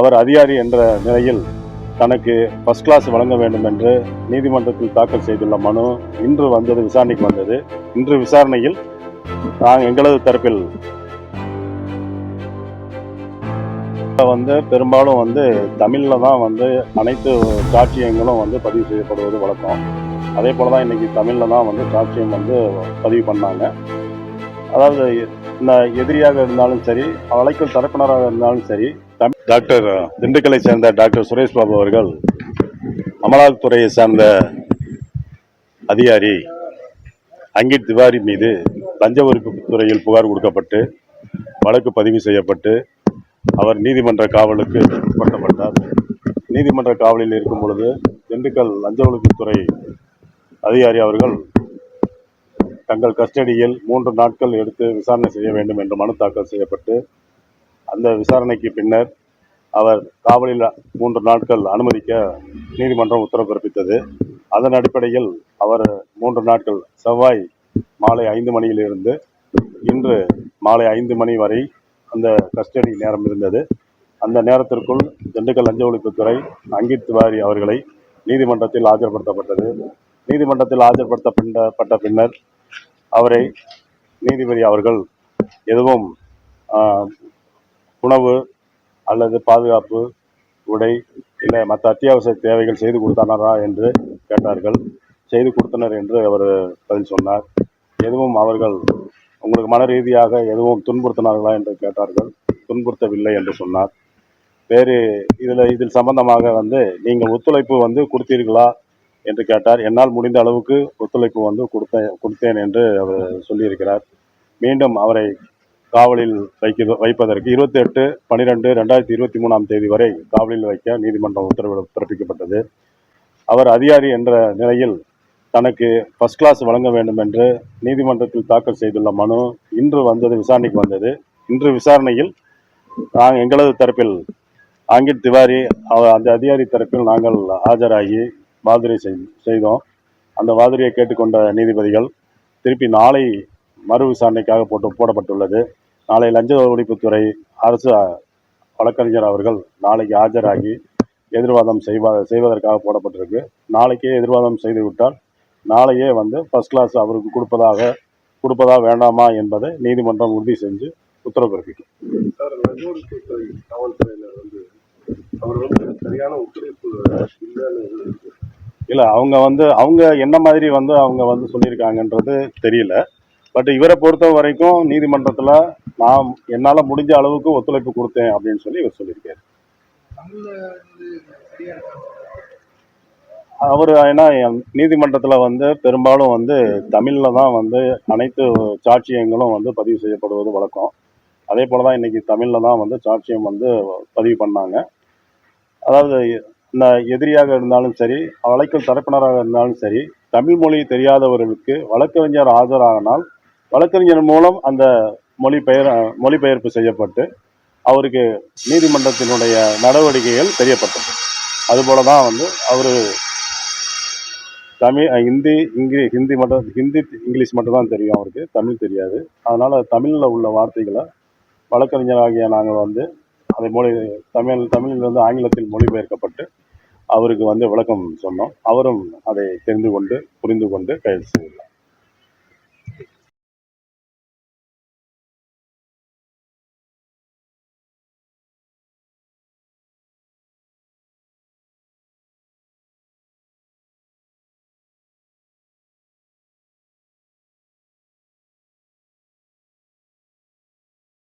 அவர் அதிகாரி என்ற நிலையில் தனக்கு ஃபர்ஸ்ட் கிளாஸ் வழங்க வேண்டும் என்று நீதிமன்றத்தில் தாக்கல் செய்துள்ள மனு இன்று வந்தது விசாரணைக்கு வந்தது. இன்று விசாரணையில் நாங்கள் எங்களது தரப்பில் வந்து பெரும்பாலும் வந்து தமிழில் தான் வந்து அனைத்து சாட்சியங்களும் வந்து பதிவு செய்யப்படுவது வழக்கம். அதே போல தான் இன்னைக்கு தமிழில் தான் வந்து சாட்சியம் வந்து பதிவு பண்ணாங்க. அதாவது இந்த எதிரியாக இருந்தாலும் சரி வழக்கில் தரப்பினராக இருந்தாலும் சரி டாக்டர் திண்டுக்கலை சேர்ந்த டாக்டர் சுரேஷ் பாபு அவர்கள் அமலாக்கத்துறையை சார்ந்த அதிகாரி அங்கிட் திவாரி மீது லஞ்ச ஒழிப்பு துறையில் புகார் கொடுக்கப்பட்டு வழக்கு பதிவு செய்யப்பட்டு அவர் நீதிமன்ற காவலுக்கு உட்படுத்தப்பட்டார் நீதிமன்ற காவலில் இருக்கும் பொழுது திண்டுக்கல் லஞ்ச ஒழிப்புத்துறை அதிகாரி அவர்கள் தங்கள் கஸ்டடியில் மூன்று நாட்கள் எடுத்து விசாரணை செய்ய வேண்டும் என்று மனு தாக்கல் செய்யப்பட்டு அந்த விசாரணைக்கு பின்னர் அவர் காவலில் மூன்று நாட்கள் அனுமதிக்க நீதிமன்றம் உத்தரவு பிறப்பித்தது. அதன் அடிப்படையில் அவர் மூன்று நாட்கள் செவ்வாய் மாலை ஐந்து மணியிலிருந்து இன்று மாலை ஐந்து மணி வரை அந்த கஸ்டடி நேரம் இருந்தது. அந்த நேரத்திற்குள் திண்டுக்கல் லஞ்ச ஒழிப்புத்துறை அங்கித் திவாரி அவர்களை நீதிமன்றத்தில் ஆஜர்படுத்தப்பட்டது. நீதிமன்றத்தில் ஆஜர்படுத்தப்பட்ட பின்னர் அவரை நீதிபதி அவர்கள் எதுவும் உணவு அல்லது பாதுகாப்பு உடை இல்லை மற்ற அத்தியாவசிய தேவைகள் செய்து கொடுத்தனரா என்று கேட்டார்கள். செய்து கொடுத்தனர் என்று அவர் பதில் சொன்னார். எதுவும் அவர்கள் உங்களுக்கு மன ரீதியாக எதுவும் துன்புறுத்தினார்களா என்று கேட்டார்கள். துன்புறுத்தவில்லை என்று சொன்னார். வேறு இதில் இதில் சம்பந்தமாக வந்து நீங்கள் ஒத்துழைப்பு வந்து கொடுத்தீர்களா என்று கேட்டார். என்னால் முடிந்த அளவுக்கு ஒத்துழைப்பு வந்து கொடுத்தேன் கொடுத்தேன் என்று அவர் சொல்லியிருக்கிறார். மீண்டும் அவரை காவலில் வைக்க வைப்பதற்கு இருபத்தி எட்டு பன்னிரெண்டு ரெண்டாயிரத்தி இருபத்தி மூணாம் தேதி வரை காவலில் வைக்க நீதிமன்றம் உத்தரவு பிறப்பிக்கப்பட்டது. அவர் அதிகாரி என்ற நிலையில் தனக்கு ஃபர்ஸ்ட் கிளாஸ் வழங்க வேண்டும் என்று நீதிமன்றத்தில் தாக்கல் செய்துள்ள மனு இன்று வந்தது விசாரணைக்கு வந்தது. இன்று விசாரணையில் நாங்கள் எங்களது தரப்பில் அங்கிட் திவாரி அவர் அந்த அதிகாரி தரப்பில் நாங்கள் ஆஜராகி வாதுரை செய்- செய்தோம். அந்த வாதிரியை கேட்டுக்கொண்ட நீதிபதிகள் திருப்பி நாளை மறு விசாரணைக்காக போட்டு போடப்பட்டுள்ளது. நாளை லஞ்ச ஒழிப்புத்துறை அரசு வழக்கறிஞர் அவர்கள் நாளைக்கு ஆஜராகி எதிர்வாதம் செய்வா செய்வதற்காக போடப்பட்டிருக்கு. நாளைக்கே எதிர்வாதம் செய்துவிட்டால் நாளையே வந்து ஃபர்ஸ்ட் கிளாஸ் அவருக்கு கொடுப்பதாக கொடுப்பதா வேண்டாமா என்பதை நீதிமன்றம் உறுதி செஞ்சு உத்தரவு பிறப்பிக்கும். சார் லஞ்சோடிப்புத்துறை காவல்துறையினர் வந்து அவர் வந்து சரியான ஒத்துழைப்பு இல்லைன்னு. இல்லை அவங்க வந்து அவங்க என்ன மாதிரி வந்து அவங்க வந்து சொல்லியிருக்காங்கன்றது தெரியல. பட் இவரை பொறுத்த வரைக்கும் நீதிமன்றத்தில் நான் என்னால் முடிஞ்ச அளவுக்கு ஒத்துழைப்பு கொடுத்தேன் அப்படின்னு சொல்லி இவர் சொல்லியிருக்காரு. அவர் ஏன்னா நீதிமன்றத்தில் வந்து பெரும்பாலும் வந்து தமிழில் தான் வந்து அனைத்து சாட்சியங்களும் வந்து பதிவு செய்யப்படுவது வழக்கம். அதே போல தான் இன்னைக்கு தமிழில் தான் வந்து சாட்சியம் வந்து பதிவு பண்ணாங்க. அதாவது இந்த எதிரியாக இருந்தாலும் சரி வழக்கில் தரப்பினராக இருந்தாலும் சரி தமிழ் மொழி தெரியாதவர்களுக்கு வழக்கறிஞர் ஆஜராகினால் வழக்கறிஞர் மூலம் அந்த மொழிபெயர் மொழிபெயர்ப்பு செய்யப்பட்டு அவருக்கு நீதிமன்றத்தினுடைய நடவடிக்கைகள் தெரியப்பட்டது. அதுபோல தான் வந்து அவர் தமிழ் ஹிந்தி இங்கிலீ ஹிந்தி மட்டும் ஹிந்தி இங்கிலீஷ் மட்டும் தான் தெரியும் அவருக்கு. தமிழ் தெரியாது. அதனால் தமிழில் உள்ள வார்த்தைகளை வழக்கறிஞராகிய நாங்கள் வந்து அதை மொழி தமிழ் தமிழிலிருந்து ஆங்கிலத்தில் மொழிபெயர்க்கப்பட்டு அவருக்கு வந்து விளக்கம் சொன்னோம். அவரும் அதை தெரிந்து கொண்டு புரிந்து கொண்டு கைது செய்தார்